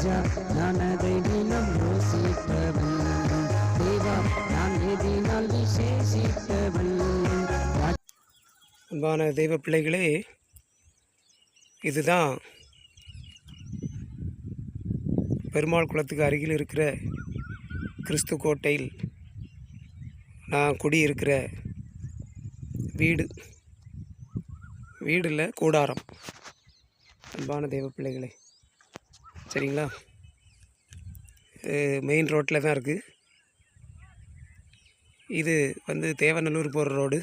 ராஜா நான் அதை தினம் யோசிப்பவன் தேவா நான் எதினால் விசேஷிப்பவன் அன்பான தெய்வ பிள்ளைகளே இதுதான் பெருமாள் குளத்துக்கு அருகில் இருக்கிற கிறிஸ்து கோட்டையில் நான் குடியிருக்கிற வீடு. வீடு இல்லை கூடாரம். அன்பான தெய்வ பிள்ளைகளே. சரிங்களா? மெயின் ரோட்டில் தான் இருக்குது இது வந்து தேவநல்லூர் போகிற ரோடு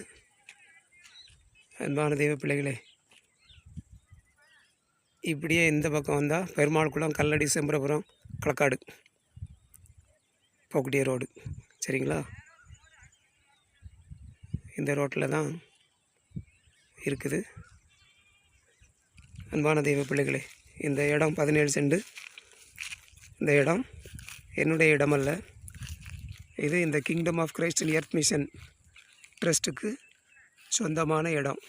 அன்பான தெய்வ பிள்ளைகளே இப்படியே இந்த பக்கம் வந்தால் பெருமாள் குளம் கல்லடி செம்பரபுரம் களக்காடு போக்குட்டிய ரோடு சரிங்களா? இந்த ரோட்டில் தான் இருக்குது. அன்பான தெய்வ பிள்ளைகளே இந்த இடம் பதினேழு செண்டு. இந்த இடம் என்னுடைய இடமல்ல. இது இந்த kingdom of Christ in earth mission ட்ரஸ்ட்டுக்கு சொந்தமான இடம்.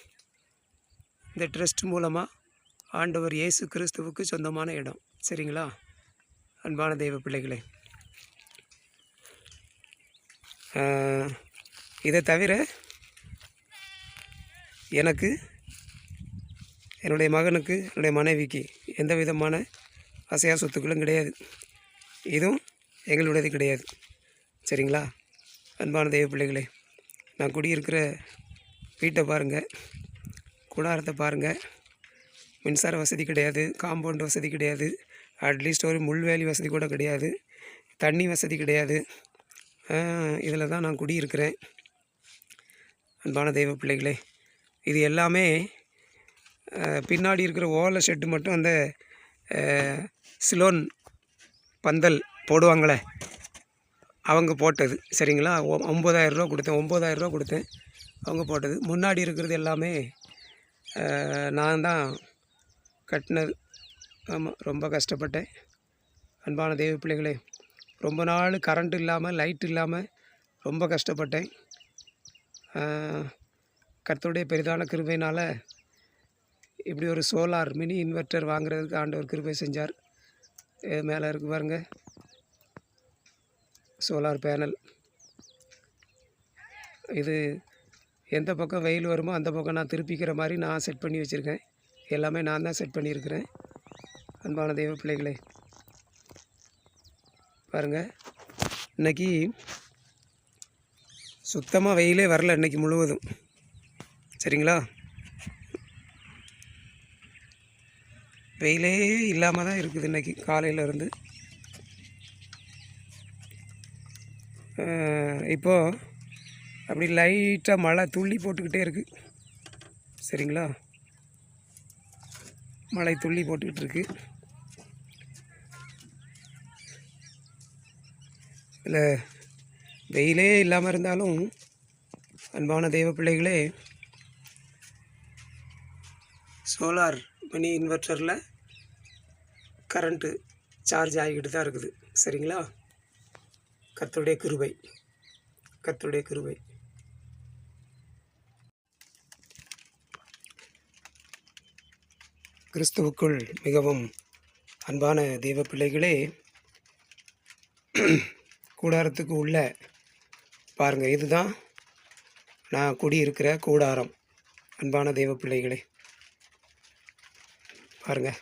இந்த ட்ரஸ்ட் மூலமாக ஆண்டவர் இயேசு கிறிஸ்துவுக்கு சொந்தமான இடம். சரிங்களா? அன்பான தெய்வ பிள்ளைகளே. இதை தவிர எனக்கு என்னுடைய மகனுக்கு என்னுடைய மனைவிக்கு எந்த விதமான அசையா சொத்துக்களும் கிடையாது. இதுவும் எங்களுடையது கிடையாது. சரிங்களா? அன்பான தெய்வ பிள்ளைகளே நான் குடியிருக்கிற வீட்டை பாருங்கள் கூடாரத்தை பாருங்கள் மின்சார வசதி கிடையாது காம்பவுண்ட் வசதி கிடையாது அட்லீஸ்ட் ஒரு முள்வேலி வசதி கூட கிடையாது தண்ணி வசதி கிடையாது. இதில் தான் நான் குடியிருக்கிறேன். அன்பான தெய்வ பிள்ளைகளே இது எல்லாமே பின்னாடி இருக்கிற ஓலை ஷெட்டு மட்டும் அந்த சிலோன் பந்தல் போடுவாங்களே அவங்க போட்டது. சரிங்களா? ஒ- கொடுத்தேன். ஒம்பதாயிரரூவா கொடுத்தேன். அவங்க போட்டது. முன்னாடி இருக்கிறது எல்லாமே நான் தான் கட்டினது. ஆமாம் ரொம்ப கஷ்டப்பட்டேன். அன்பான தெய்வ பிள்ளைகளே ரொம்ப நாள் கரண்ட் இல்லாமல் லைட் இல்லாமல் ரொம்ப கஷ்டப்பட்டேன். அஹ், கர்த்தருடைய பெரிதான கிருபையினால் இப்படி ஒரு சோலார் மினி இன்வெர்ட்டர் வாங்குறதுக்கு ஆண்டவர் கிருபை செஞ்சார். இது மேலே இருக்கு பாருங்க. Solar panel. இது எந்த பக்கம் வெயில் வருமோ அந்த பக்கம் நான் திருப்பிக்கிற மாதிரி நான் செட் பண்ணி வச்சுருக்கேன். எல்லாமே நான் தான் செட் பண்ணியிருக்கிறேன். அன்பான தெய்வ பிள்ளைகளே. பாருங்கள் இன்றைக்கி சுத்தமாக வெயிலே வரல இன்றைக்கி முழுவதும். சரிங்களா? வெயிலே இல்லாமல் தான் இருக்குது இன்றைக்கி காலையிலேருந்து இப்போது அப்படி லைட்டாக மழை துள்ளி போட்டுக்கிட்டே இருக்குது சரிங்களா? மழை துள்ளி போட்டுக்கிட்டு இருக்கு. இதில் வெயிலே இல்லாமல் இருந்தாலும் அன்பான தெய்வ பிள்ளைகளே சோலார் மணி இன்வெர்ட்டரில் கரண்ட்டு சார்ஜ் ஆகிக்கிட்டு தான் இருக்குது. சரிங்களா? கத்தருடைய கிருபை. கத்தருடைய கிருபை. கிறிஸ்துவுக்குள் மிகவும் அன்பான தெய்வ பிள்ளைகளே கூடாரத்துக்கு உள்ள பாருங்கள் இதுதான் நான் குடியிருக்கிற கூடாரம். அன்பான தெய்வ பிள்ளைகளே பாருங்கள்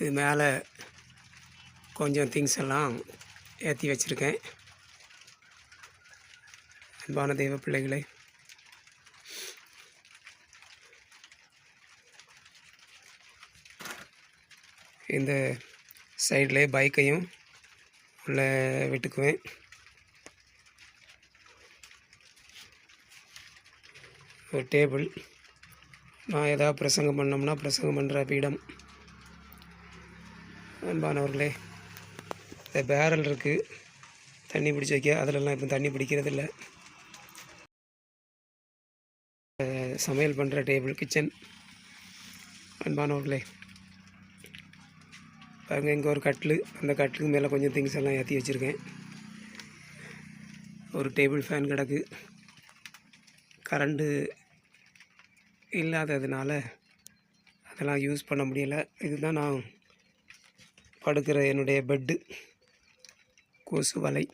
இது மேலே கொஞ்சம் திங்ஸ் எல்லாம் ஏற்றி வச்சுருக்கேன். அன்பான தெய்வ பிள்ளைகளை. இந்த சைடில் பைக்கையும் உள்ள விட்டுக்குவேன். ஒரு டேபிள் நான் ஏதாவது பிரசங்கம் பண்ணோம்னா பிரசங்கம் பண்ணுற பீடம். அன்பானவர்களே இந்த பேரல் இருக்குது தண்ணி பிடிச்சி வைக்க. அதிலெல்லாம் இப்போ தண்ணி பிடிக்கிறதில்ல. சமையல் பண்ணுற டேபிள் கிச்சன் அன்பானவர்களே பாருங்கள் இங்கே ஒரு கட்டில். அந்த கட்டிலுக்கு மேலே கொஞ்சம் திங்ஸ் எல்லாம் ஏற்றி வச்சுருக்கேன். ஒரு டேபிள் ஃபேன் கிடக்கு. கரண்ட்டு இல்லாததுனால அதெல்லாம் யூஸ் பண்ண முடியலை. இதுதான் நான் படுக்கிற என்னுடைய பெட்டு. கொசு வலை.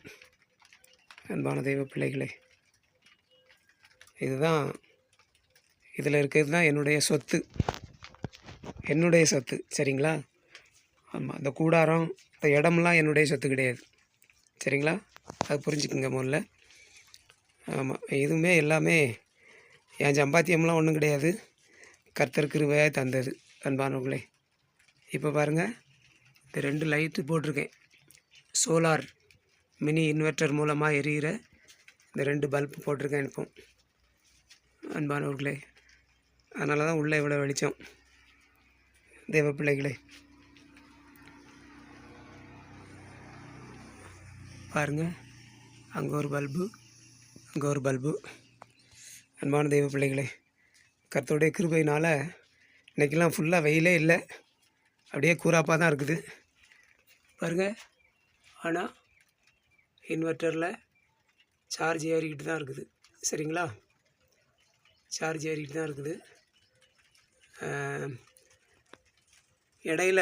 அன்பான தெய்வ பிள்ளைகளே. இதுதான் இதில் இருக்கிறது தான் என்னுடைய சொத்து. என்னுடைய சொத்து சரிங்களா? ஆமாம் அந்த கூடாரம் இந்த இடம்லாம் என்னுடைய சொத்து கிடையாது. சரிங்களா? அது புரிஞ்சுக்குங்க முதல்ல. ஆமாம் இதுவுமே எல்லாமே என் சம்பாத்தியம்லாம் ஒன்றும் கிடையாது. கர்த்தர் கிருபையாக தந்தது அன்பானவங்களே இப்போ பாருங்கள் இந்த ரெண்டு லைட்டு போட்டிருக்கேன். சோலார் மினி இன்வெர்ட்டர் மூலமாக எரியிற இந்த ரெண்டு பல்ப் போட்டிருக்கேன் இப்போ. அன்பானவர்களே அதனால தான் உள்ளே இவ்வளோ வெளிச்சம். தேவ பிள்ளைகளே பாருங்கள் அங்கே ஒரு பல்பு அங்கே ஒரு பல்பு. அன்பான தெய்வ பிள்ளைகளே கருத்துடைய கிருபையினால் இன்றைக்கெல்லாம் ஃபுல்லாக வெயிலே இல்லை. அப்படியே கூறாப்பாக தான் இருக்குது. பாருங்கள் ஆனால் இன்வெர்ட்டரில் சார்ஜ் ஏறிக்கிட்டு தான் இருக்குது. சரிங்களா? சார்ஜ் ஏறிக்கிட்டு தான் இருக்குது. இடையில் இடையில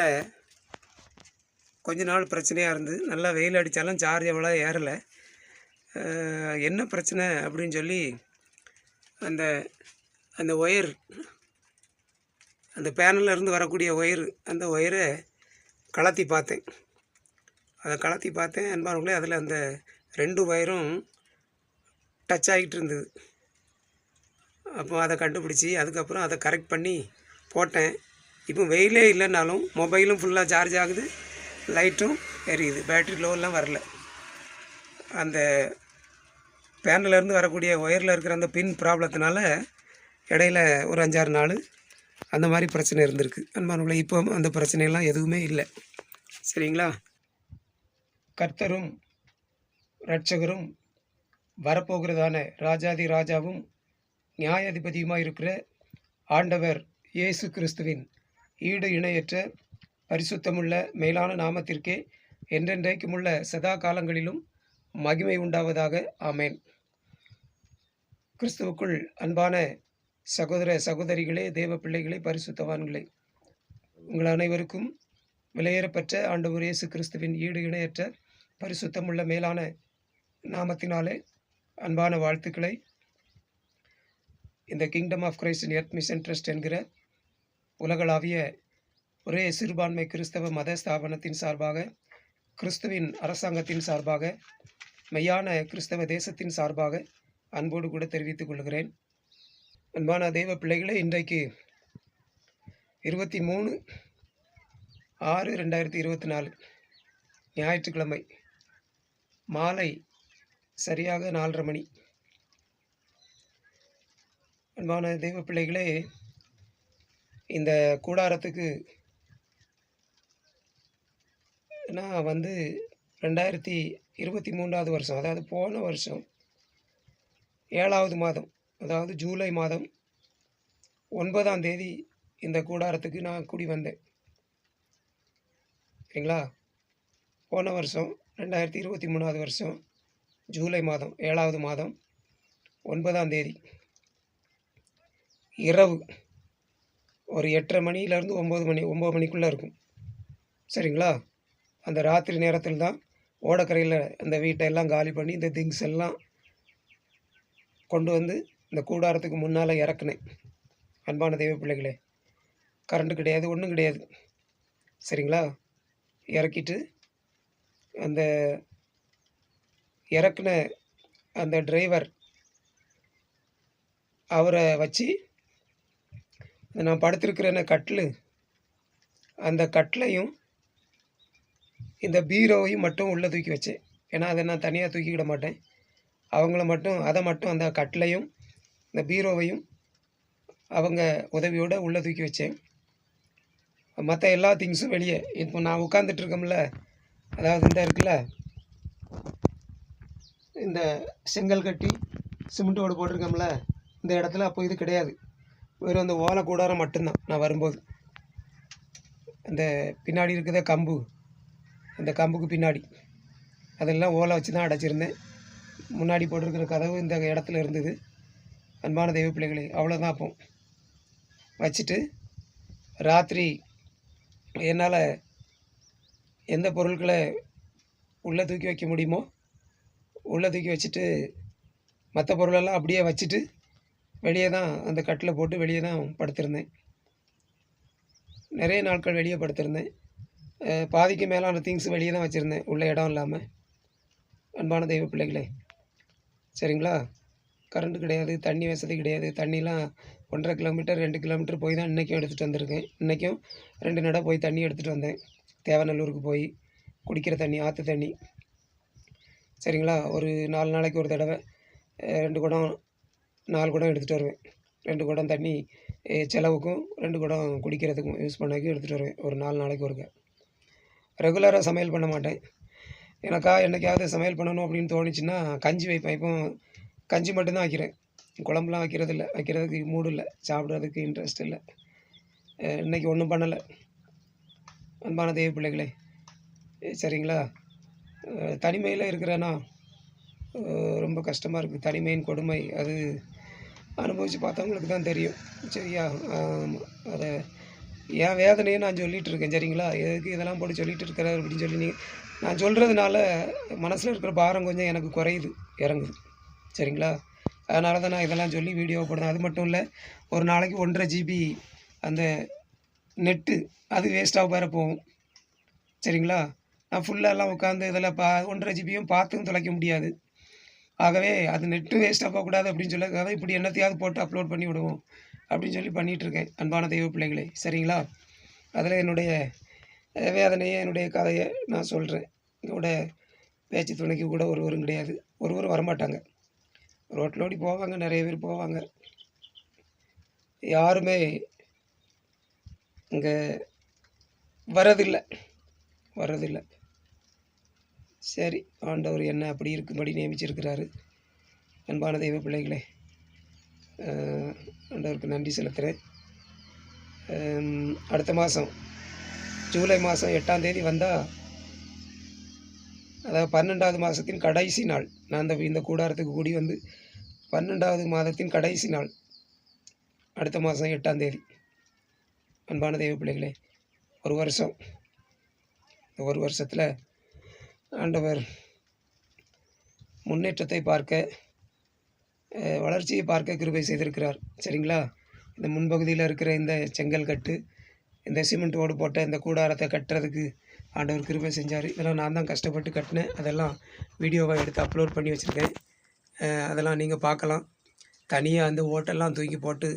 கொஞ்ச நாள் பிரச்சனையாக இருந்தது. நல்லா வெயில் அடித்தாலும் சார்ஜ் அவ்வளோ ஏறலை. என்ன பிரச்சனை அப்படின்னு சொல்லி அந்த அந்த ஒயர் அந்த பேனல்ல இருந்து வரக்கூடிய ஒயர் அந்த ஒயரை கலத்தி பார்த்தேன். அதை கலத்தி பார்த்தேன். அன்பானவர்களே அதில் அந்த ரெண்டு ஒயரும் டச் ஆகிட்டு இருந்தது. அப்போ அதை கண்டுபிடிச்சி அதுக்கப்புறம் அதை கரெக்ட் பண்ணி போட்டேன். இப்போ வெயிலே இல்லைன்னாலும் மொபைலும் ஃபுல்லாக சார்ஜ் ஆகுது. லைட்டும் எரியுது. பேட்ரி லோவெல்லாம் வரல. அந்த பேனலேருந்து வரக்கூடிய ஒயரில் இருக்கிற அந்த பின் ப்ராப்ளத்தினால இடையில ஒரு அஞ்சாறு நாள் அந்த மாதிரி பிரச்சனை இருந்திருக்கு. அன்பானவங்களே இப்போ அந்த பிரச்சனையெல்லாம் எதுவுமே இல்லை. சரிங்களா? கர்த்தரும் இரட்சகரும் வரப்போகிறதான ராஜாதி ராஜாவும் நியாயாதிபதியுமாக இருக்கிற ஆண்டவர் இயேசு கிறிஸ்துவின் ஈடு இணையற்ற பரிசுத்தமுள்ள மேலான நாமத்திற்கே என்றென்றைக்குமுள்ள சதா காலங்களிலும் மகிமை உண்டாவதாக. ஆமேன். கிறிஸ்துவுக்குள் அன்பான சகோதர சகோதரிகளே தேவ பிள்ளைகளே பரிசுத்தவான்களே உங்கள் அனைவருக்கும் விலையேறப்பெற்ற ஆண்டவர் இயேசு கிறிஸ்துவின் ஈடு இணையற்ற பரிசுத்தமுள்ள மேலான நாமத்தினாலே அன்பான வாழ்த்துக்களை. இந்த kingdom of Christ in earth mission trust என்கிற உலகளாவிய ஒரே சிறுபான்மை கிறிஸ்தவ மத ஸ்தாபனத்தின் சார்பாக கிறிஸ்துவின் அரசாங்கத்தின் சார்பாக மெய்யான கிறிஸ்தவ தேசத்தின் சார்பாக அன்போடு கூட தெரிவித்துக் கொள்கிறேன். அன்பான தெய்வ பிள்ளைகளே இன்றைக்கு இருபத்தி மூணு ஆறு ரெண்டாயிரத்தி இருபத்தி நாலு ஞாயிற்றுக்கிழமை. மாலை சரியாக நாலரை மணி. அன்பான தெய்வ பிள்ளைகளே இந்த கூடாரத்துக்கு நான் வந்து ரெண்டாயிரத்தி இருபத்தி மூன்றாவது வருஷம் அதாவது போன வருஷம் ஏழாவது மாதம் அதாவது ஜூலை மாதம் ஒன்பதாம் தேதி இந்த கூடாரத்துக்கு நான் குடி வந்தேன். சரிங்களா? போன வருஷம் ரெண்டாயிரத்தி இருபத்தி மூணாவது வருஷம் ஜூலை மாதம் ஏழாவது மாதம் ஒன்பதாம் தேதி. இரவு ஒரு எட்டரை மணியிலேருந்து ஒம்பது மணி ஒம்பது மணிக்குள்ளே இருக்கும். சரிங்களா? அந்த ராத்திரி நேரத்தில் தான் ஓடக்கரையில் அந்த வீட்டை எல்லாம் காலி பண்ணி இந்த திங்ஸ் எல்லாம் கொண்டு வந்து இந்த கூடாரத்துக்கு முன்னால் இறக்குனேன். அன்பான தெய்வ பிள்ளைகளே கரண்ட்டு கிடையாது ஒன்றும் கிடையாது. சரிங்களா? இறக்கிட்டு அந்த இறக்குன அந்த டிரைவர் அவரை வச்சு நான் படுத்திருக்கிறேன கட்டில் அந்த கட்டிலையும் இந்த பீரோவையும் மட்டும் உள்ளே தூக்கி வச்சேன். ஏன்னா அதை நான் தனியாக தூக்கிக்கிட மாட்டேன். அவங்கள மட்டும் அதை மட்டும் அந்த கட்டிலையும் இந்த பீரோவையும் அவங்க உதவியோடு உள்ளே தூக்கி வச்சேன். மற்ற எல்லா திங்ஸும் வெளியே. இப்போ நான் உட்காந்துட்டு இருக்கோம்ல அதாவது இந்த இருக்குல்ல? இந்த செங்கல் கட்டி சிமெண்ட்டோடு போட்டிருக்கோம்ல இந்த இடத்துல அப்போ இது கிடையாது. வெறும் அந்த ஓலை கூடாரம் மட்டும்தான் நான் வரும்போது. அந்த பின்னாடி இருக்கிற கம்பு. அந்த கம்புக்கு பின்னாடி. அதெல்லாம் ஓலை வச்சு தான் அடைச்சிருந்தேன். முன்னாடி போட்டிருக்கிற கதவு இந்த இடத்துல இருந்தது. அன்பான தெய்வ பிள்ளைகளே அவ்வளோதான் அப்போ. வச்சுட்டு ராத்திரி என்னால் எந்த பொருட்களை உள்ளே தூக்கி வைக்க முடியுமோ உள்ளே தூக்கி வச்சுட்டு மற்ற பொருளெல்லாம் அப்படியே வச்சுட்டு வெளியே தான் அந்த கட்டில் போட்டு வெளியே தான் படுத்திருந்தேன். நிறைய நாட்கள் வெளியே படுத்திருந்தேன். பாதிக்கு பாதிக்கு மேலான திங்ஸ் வெளியே தான் வச்சுருந்தேன். உள்ள இடம் இல்லாமல் அன்பான தெய்வ பிள்ளைகளே. சரிங்களா? கரண்ட் கிடையாது தண்ணி வசதி கிடையாது. தண்ணிலாம் ஒன்றரை கிலோமீட்டர் ரெண்டு கிலோமீட்டர் போய் தான் இன்றைக்கும் எடுத்துகிட்டு வந்திருக்கேன். இன்றைக்கும் ரெண்டு நடை போய் தண்ணி எடுத்துகிட்டு வந்தேன். தேவநல்லூருக்கு போய் குடிக்கிற தண்ணி ஆற்று தண்ணி. சரிங்களா? ஒரு நாலு நாளைக்கு ஒரு தடவை ரெண்டு குடம் நாலு குடம் எடுத்துகிட்டு வருவேன். ரெண்டு குடம் தண்ணி செலவுக்கும் ரெண்டு குடம் குடிக்கிறதுக்கும் யூஸ் பண்ணாக்கும் எடுத்துகிட்டு வருவேன். ஒரு நாலு நாளைக்கு ஒருக்க. ரெகுலராக சமையல் பண்ண மாட்டேன். எனக்கா என்னைக்காவது சமையல் பண்ணணும் அப்படின்னு தோணுச்சுன்னா கஞ்சி வைப்பேன். இப்போ கஞ்சி மட்டும்தான் வைக்கிறேன். குழம்புலாம் வைக்கிறது இல்லை வைக்கிறதுக்கு மூடு இல்லை. சாப்பிட்றதுக்கு இன்ட்ரெஸ்ட் இல்லை. இன்றைக்கி ஒன்றும் பண்ணலை. அன்பான தெய்வ பிள்ளைகளே சரிங்களா? தனிமையில் இருக்கிறேன்னா ரொம்ப கஷ்டமாக இருக்குது தனிமையின் கொடுமை அது அனுபவித்து பார்த்தவங்களுக்கு தான் தெரியும். சரியா? அதை என் வேதனையை நான் சொல்லிகிட்டு இருக்கேன் சரிங்களா? எதுக்கு இதெல்லாம் போட்டு சொல்லிகிட்டு இருக்கிறார் அப்படின்னு சொல்லி நீங்கள் நான் சொல்கிறதுனால மனசில் இருக்கிற பாரம் கொஞ்சம் எனக்கு குறையுது இறங்குது. சரிங்களா? அதனால தான் நான் இதெல்லாம் சொல்லி வீடியோ போடுறேன். அது மட்டும் இல்லை ஒரு நாளைக்கு ஒன்றரை ஜிபி அந்த நெட்டு அது வேஸ்ட்டாக வேறு போகும். சரிங்களா? நான் ஃபுல்லாலாம் உட்காந்து இதில் பா ஒன்றரை ஜிபியும் பார்த்தும் தொலைக்க முடியாது. ஆகவே அது நெட்டு வேஸ்ட்டாக போகக்கூடாது அப்படின்னு சொல்லி அதை இப்படி என்னத்தையாவது போட்டு அப்லோட் பண்ணி விடுவோம் அப்படின்னு சொல்லி பண்ணிகிட்ருக்கேன் அன்பான தெய்வ பிள்ளைகளே. சரிங்களா? அதில் என்னுடைய அஹ், வேதனையை என்னுடைய கதையை நான் சொல்கிறேன் என்னோட பேச்சு துணைக்கு கூட ஒருவரும் கிடையாது. ஒருவரும் வரமாட்டாங்க. ரோட்டில் ஓடி போவாங்க நிறைய பேர் போவாங்க. யாருமே இங்கே வரதில்லை. வரதில்லை. சரி ஆண்டவர் என்ன அப்படி இருக்கும்படி நியமிச்சிருக்கிறாரு. அன்பான தெய்வ பிள்ளைகளே ஆண்டவருக்கு நன்றி செலுத்துகிறேன் அடுத்த மாதம் ஜூலை மாதம் எட்டாம் தேதி வந்தால் அதாவது பன்னெண்டாவது மாதத்தின் கடைசி நாள் நான் இந்த இந்த கூடாரத்துக்கு கூடி வந்து பன்னெண்டாவது மாதத்தின் கடைசி நாள் அடுத்த மாதம் எட்டாம் தேதி. அன்பான தெய்வ பிள்ளைகளே ஒரு வருஷம் இந்த ஒரு வருஷத்தில் ஆண்டவர் முன்னேற்றத்தை பார்க்க வளர்ச்சியை பார்க்க கிருபை செய்திருக்கிறார். சரிங்களா? இந்த முன்பகுதியில் இருக்கிற இந்த செங்கல் கட்டு இந்த சிமெண்ட் ஓடு போட்ட இந்த கூடாரத்தை கட்டுறதுக்கு ஆண்டவர் கிருபை செஞ்சார். இதெல்லாம் நான் தான் கஷ்டப்பட்டு கட்டினேன். அதெல்லாம் வீடியோவாக எடுத்து அப்லோட் பண்ணி வச்சுருக்கேன். அதெல்லாம் நீங்கள் பார்க்கலாம். தனியாக அந்த ஓட்டெல்லாம் தூக்கி போட்டு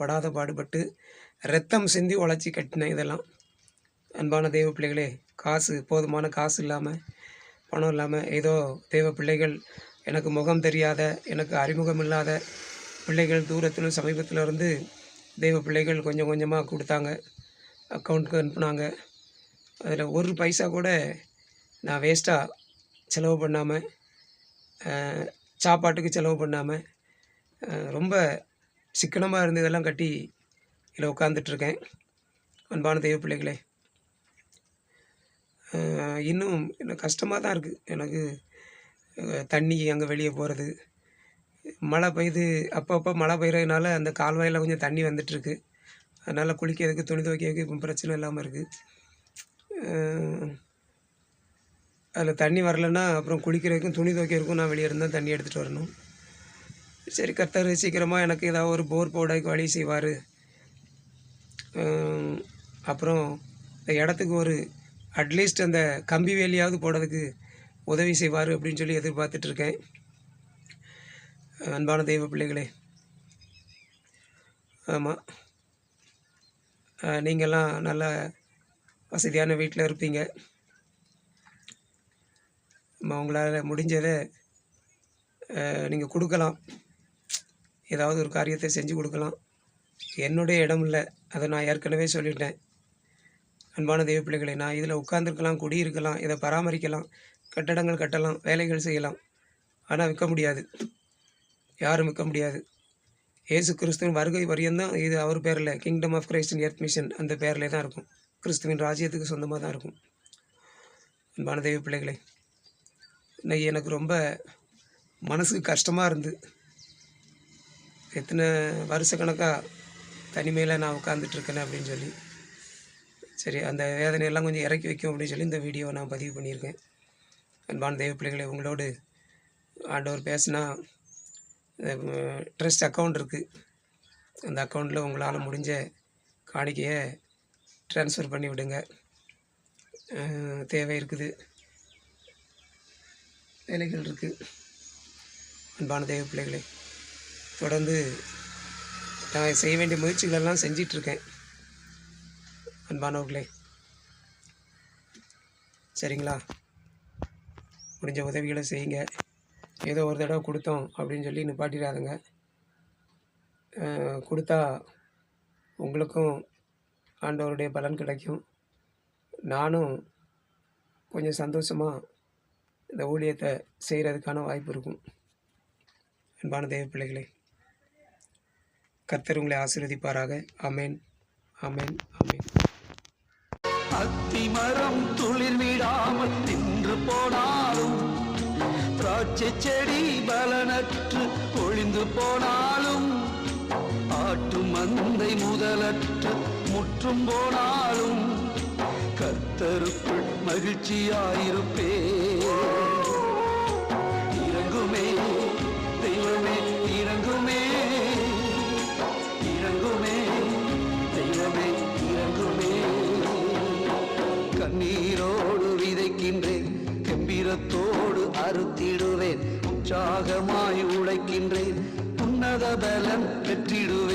படாத பாடுபட்டு ரத்தம் சிந்தி உழைச்சி கட்டினேன் இதெல்லாம். அன்பான தெய்வ பிள்ளைகளே காசு போதுமான காசு இல்லாமல் பணம் இல்லாமல் ஏதோ தெய்வ பிள்ளைகள் எனக்கு முகம் தெரியாத எனக்கு அறிமுகம் இல்லாத பிள்ளைகள் தூரத்திலும் சமீபத்தில் இருந்து தெய்வ பிள்ளைகள் கொஞ்சம் கொஞ்சமாக கொடுத்தாங்க. அக்கௌண்ட்டுக்கு அனுப்புனாங்க. அதில் ஒரு பைசா கூட நான் வேஸ்ட்டாக செலவு பண்ணாமல் சாப்பாட்டுக்கு செலவு பண்ணாமல் ரொம்ப சிக்கனமாக இருந்து இதெல்லாம் கட்டி இதில் உட்காந்துட்ருக்கேன் அன்பான தெய்வ பிள்ளைகளே. இன்னும் எனக்கு கஷ்டமாக தான் இருக்குது எனக்கு தண்ணி அங்கே வெளியே போகிறது மழை பெய்யுது அப்பப்போ மழை பெய்கிறதுனால அந்த கால்வாயில் கொஞ்சம் தண்ணி வந்துட்டுருக்கு அதனால் குளிக்கிறதுக்கு துணி துவைக்கிறதுக்கு இப்போ பிரச்சனை இல்லாமல் இருக்குது அதில் தண்ணி வரலைன்னா அப்புறம் குளிக்கிறதுக்கும் துணி துவைக்கிறதுக்கும் நான் வெளியே இருந்தால் தண்ணி எடுத்துகிட்டு வரணும். சரி கர்த்தர் சீக்கிரமாக எனக்கு ஏதாவது ஒரு போர் போட வழி செய்வார். அப்புறம் இந்த இடத்துக்கு ஒரு அட்லீஸ்ட் அந்த கம்பி வேலியாவது போடுறதுக்கு உதவி செய்வார் அப்படின்னு சொல்லி எதிர்பார்த்துட்ருக்கேன் அன்பான தெய்வ பிள்ளைகளே ஆமாம் நீங்கள்லாம் நல்ல வசதியான வீட்டில் இருப்பீங்க. ஆமாம் உங்களால் முடிஞ்சதை நீங்கள் கொடுக்கலாம். ஏதாவது ஒரு காரியத்தை செஞ்சு கொடுக்கலாம். என்னுடைய இடம் இல்லை. அதை நான் ஏற்கனவே சொல்லிட்டேன். அன்பான தெய்வ பிள்ளைகளை நான் இதில் உட்காந்துருக்கலாம் குடியிருக்கலாம் இதை பராமரிக்கலாம் கட்டடங்கள் கட்டலாம் வேலைகள் செய்யலாம். ஆனால் விற்க முடியாது. யாரும் விற்க முடியாது. இயேசு கிறிஸ்துவின் வருகை வரியந்தான் இது. அவர் பேரில் கிங்டம் ஆஃப் கிரைஸ்டின் எர்த் மிஷன் அந்த பேரில் தான் இருக்கும். கிறிஸ்துவின் ராஜ்யத்துக்கு சொந்தமாக தான் இருக்கும். அன்பான தெய்வ பிள்ளைகளே இன்னைக்கு எனக்கு ரொம்ப மனசுக்கு கஷ்டமாக இருந்து எத்தனை வருஷ கணக்காக தனிமையில் நான் உட்காந்துட்ருக்கேன் அப்படின்னு சொல்லி. சரி அந்த வேதனையெல்லாம் கொஞ்சம் இறக்கி வைக்கும் அப்படின்னு சொல்லி இந்த வீடியோவை நான் பதிவு பண்ணியிருக்கேன். அன்பான தெய்வ பிள்ளைகளை உங்களோடு ஆண்டவர் பேசினா ட்ரஸ்ட் அக்கௌண்ட் இருக்குது அந்த அக்கௌண்ட்டில் உங்களால் முடிஞ்ச காணிக்கையை ட்ரான்ஸ்ஃபர் பண்ணி விடுங்க. தேவை இருக்குது. வேலைகள் இருக்குது அன்பான தெய்வ பிள்ளைகளே தொடர்ந்து நான் செய்ய வேண்டிய முயற்சிகளெல்லாம் செஞ்சிட்ருக்கேன். அன்பானவர்களே. சரிங்களா? முடிஞ்ச உதவிகளை செய்யுங்க. ஏதோ ஒரு தடவை கொடுத்தோம் அப்படின்னு சொல்லி நிப்பாட்டிடாதுங்க. கொடுத்தா உங்களுக்கும் ஆண்டவருடைய பலன் கிடைக்கும். நானும் கொஞ்சம் சந்தோஷமாக இந்த ஊழியத்தை செய்கிறதுக்கான வாய்ப்பு இருக்கும். அன்பான தேவ பிள்ளைகளே கத்தர் உங்களை ஆசீர்வதிப்பாராக. அமேன் அமேன் ஆமென். அத்திமரம் துளிர் விடாமல் நின்று போனாலும் திராட்சை செடி பலனற்று ஒளிந்து போனாலும் ஆட்டு மந்தை முதலற்று முற்றும் போனாலும் கத்தருக்குள் மகிழ்ச்சியாயிருப்பே உற்சாகமாய் உழைக்கின்றேன். உன்னத பலன் பெற்றிடுவேன்.